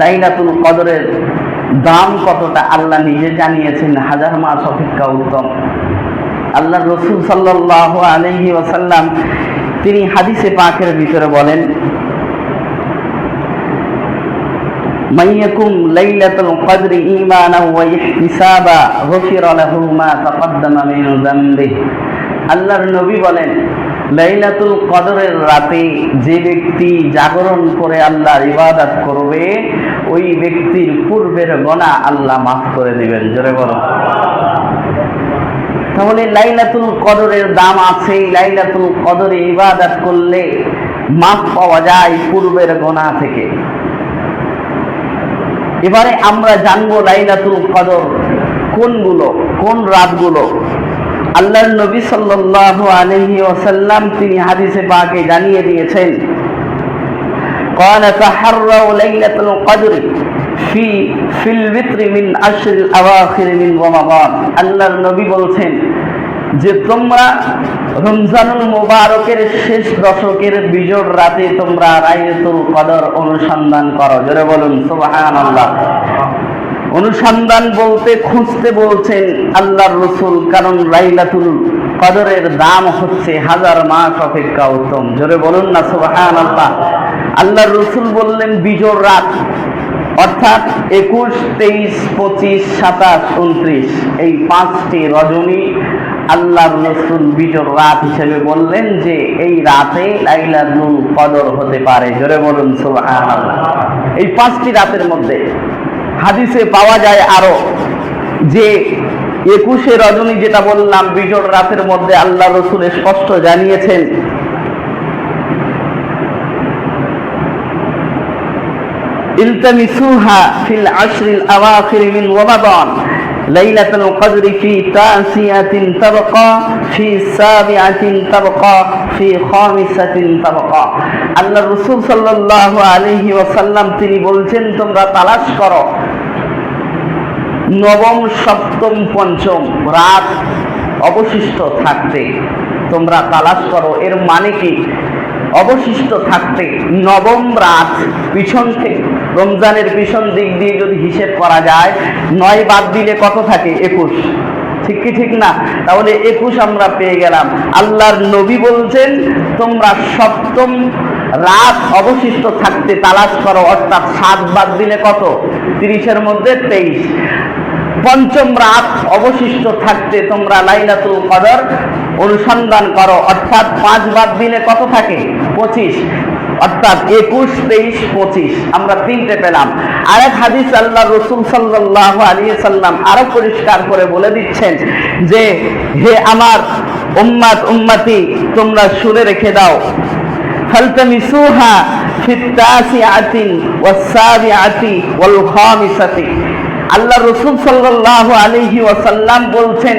লাইলাতুল কদরের দাম কতটা আল্লাহ নিজে জানিয়েছেন? হাজার মাস অপেক্ষা উত্তম। আল্লাহ রসুল সাল্লাহ আলহি ওসাল্লাম তিনি হাদিসে পাকের ভিতরে বলেন মাইয়াকুম লাইলাতুল কদরি ওয়া ইহতিসাবা, গফিরা লাহু মা মিন আল্লাহর নবী বলেন, লাইলাতুল কদরের রাতে যে ব্যক্তি জাগরণ করে আল্লাহর ইবাদত করবে ওই ব্যক্তির পূর্বের গোনা আল্লাহ মাফ করে দিবেন, জোরে বলো। তাহলে লাইলাতুল কদরের দাম আছে, লাইলাতুল কদরে ইবাদত করলে মাফ পাওয়া যায় পূর্বের গোনা থেকে। এবারে আমরা জানব লাইলাতুল কদর কোনগুলো, কোন রাতগুলো? আল্লাহর নবী সাল্লাল্লাহু আলাইহি ওয়াসাল্লাম তিনি হাদিসে পাকে জানিয়ে দিয়েছেন قال تحروا ليلة القدر في في الوتر من عشر الأواخر من رمضان আল্লাহর নবী বলছেন যে তোমরা রমজানুল মোবারকের শেষ দশকের বিজোড় রাতে তোমরা রাইতুল কদর অনুসন্ধান করো জোরে বলুন সুবহানাল্লাহ অনুসন্ধান বলতে খুঁজতে বলছেন আল্লাহর রসুল কারণ লাইলাতুল কদরের দাম হচ্ছে হাজার মাস অপেক্ষা উত্তম জোরে বলুন না সুবাহান আল্লাহ আল্লাহর রসুল বললেন বিজোর রাত। অর্থাৎ একুশ, তেইশ, পঁচিশ, সাতাশ, উনত্রিশ। এই পাঁচটি রজনী আল্লাহর রসুল বিজোর রাত হিসেবে বললেন যে, এই রাতে লাইলাতুল কদর হতে পারে। জোরে বলুন এই পাঁচটি রাতের মধ্যে হাদিসে পাওয়া যায় আরও যে, একুশে রজনী যেটা বললাম, বিজোড় রাতের মধ্যে আল্লাহ রসুল স্পষ্ট জানিয়েছেন ইলতামিসুহা ফিল আশরিল আওয়াখির মিন রমাদান ليلة القدر في تاسية تبقى في سابعة تبقى في خامسة تبقى আল্লাহ রসুল সাল্লাল্লাহু আলাইহি ওয়াসাল্লাম তিনি বলছেন তোমরা তালাশ করো নবম সপ্তম পঞ্চম রাত অবশিষ্ট থাকতে তোমরা তালাশ করো এর মানে কি অবশিষ্ট থাকতে নবম রাত পিছন থেকে রমজানের পিছন দিক দিয়ে যদি হিসেব করা যায়, নয় বাদ দিলে কত থাকে? একুশ। ঠিক কি ঠিক না? তাহলে একুশ আমরা পেয়ে গেলাম। আল্লাহর নবী বলছেন, তোমরা সপ্তম রাত অবশিষ্ট থাকতে তালাশ করো, অর্থাৎ সাত বাদ দিলে কত? তিরিশের মধ্যে তেইশ। পঞ্চম রাত অবশিষ্ট থাকতে তোমরা লাইলাতুল কদর অনুসন্ধান করো, অর্থাৎ পাঁচ বাদ দিলে কত থাকে? পঁচিশ। অর্থাৎ একুশ, তেইশ, পঁচিশ। আমরা তিনটে পেলাম। আরেক হাদিস আল্লাহ রসুল সাল্লাহ আলী সাল্লাম আরও পরিষ্কার করে বলে দিচ্ছেন যে, হে আমার উম্মাত, উম্মাতি, তোমরা শুনে রেখে দাও। ফালতামিসুহা ফিত্তাসিআতি ওয়াসসাবিআতি ওয়াল খামিসাতি আল্লাহ রসুল সাল্লাহ আলিহি ওয়াসাল্লাম বলছেন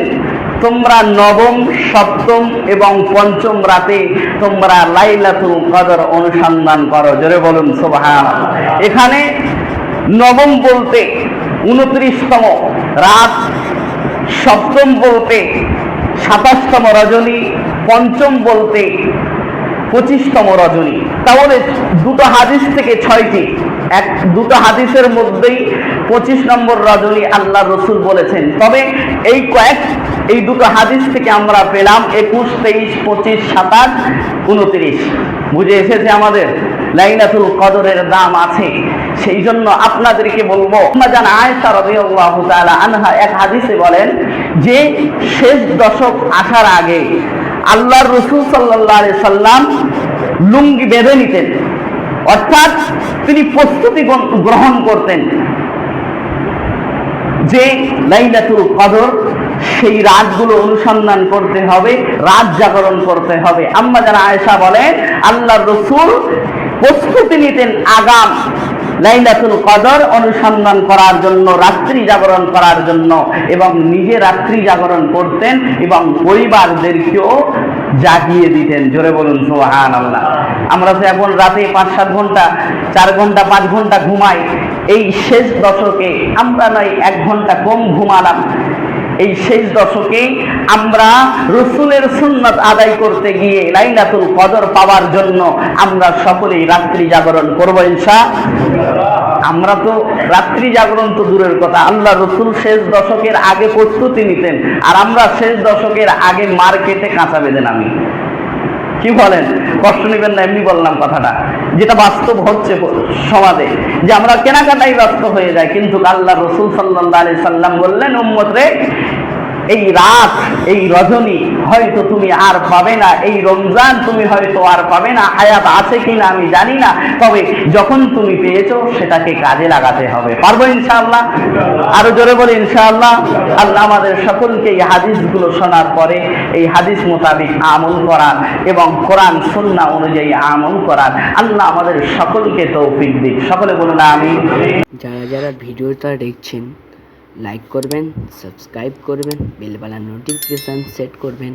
তোমরা নবম, সপ্তম এবং পঞ্চম রাতে তোমরা লাইলাতুল কদর অনুসন্ধান করো। জোরে বলুন সোবাহান এখানে নবম বলতে উনত্রিশতম রাত, সপ্তম বলতে সাতাশতম রজনী, পঞ্চম বলতে পঁচিশতম রজনী। তাহলে দুটো হাদিস থেকে ছয়টি। এক, দুটো হাদিসের মধ্যেই পঁচিশ নম্বর রজনী আল্লাহ রসুল বলেছেন। তবে এই কয়েক, এই দুটো হাদিস থেকে আমরা পেলাম একুশ, তেইশ, পঁচিশ, সাতাশ, উনত্রিশ। বুঝে এসেছে আমাদের? লাইলাতুল কদরের দাম আছে। সেই জন্য আপনাদেরকে বলব জান তাআলা আনহা এক হাদিসে বলেন যে, শেষ দশক আসার আগে আল্লাহর রসুল সাল্লাহ সাল্লাম লুঙ্গি বেঁধে নিতেন। অর্থাৎ তিনি প্রস্তুতি গ্রহণ করতেন। যে লাইলাতুল কদর, সেই রাতগুলো অনুসন্ধান করতে হবে, রাত জাগরণ করতে হবে। আম্মা যারা আয়েশা বলেন, আল্লাহর রসুল প্রস্তুতি নিতেন আগাম লাইলাতুল কদর অনুসন্ধান করার জন্য, রাত্রি জাগরণ করার জন্য এবং নিজে রাত্রি জাগরণ করতেন এবং পরিবারদেরকেও জাগিয়ে দিতেন। জোরে বলুন সোহান আল্লাহ আমরা তো এখন রাতে পাঁচ সাত ঘণ্টা, চার ঘণ্টা, পাঁচ ঘণ্টা ঘুমাই। এই শেষ দশকে আমরা নয়, এক ঘণ্টা কম ঘুমালাম। এই শেষ দশকে আমরা রসুলের সুন্নত আদায় করতে গিয়ে লাইলাতুল কদর পাওয়ার জন্য আমরা সকলেই রাত্রি জাগরণ করব ইনশা। আমরা তো রাত্রি জাগরণ তো দূরের কথা। আল্লাহ রসুল শেষ দশকের আগে প্রস্তুতি নিতেন আর আমরা শেষ দশকের আগে মার্কেটে কাঁচা বেঁধে নামি। কি বলেন? কষ্ট নেবেন না, এমনি বললাম কথাটা। যেটা বাস্তব হচ্ছে সমাজে, যে আমরা কেনাকাটাই ব্যস্ত হয়ে যায় কিন্তু আল্লাহ রসুল সাল্লাহ আলি সাল্লাম বললেন উম্মত রে এই রাত, এই রজনী হয়তো তুমি আর পাবে না, এই রমজান তুমি হয়তো আর পাবে না, হায়াত আছে কিনা আমি জানি না, তবে যখন তুমি পেয়েছ সেটাকে কাজে লাগাতে হবে। পারব ইনশাআল্লাহ? আরও জোরে বলি ইনশাআল্লাহ? আল্লাহ আমাদের সকলকে এই হাদিসগুলো শোনার পরে এই হাদিস মোতাবেক আমল করার এবং কোরআন, সুন্না অনুযায়ী আমল করার আল্লাহ আমাদের সকলকে তৌফিক দিক। সকলে বলুন আমি যারা যারা ভিডিওটা দেখছেন লাইক করবেন সাবস্ক্রাইব করবেন বেলবেলা নোটিফিকেশান সেট করবেন।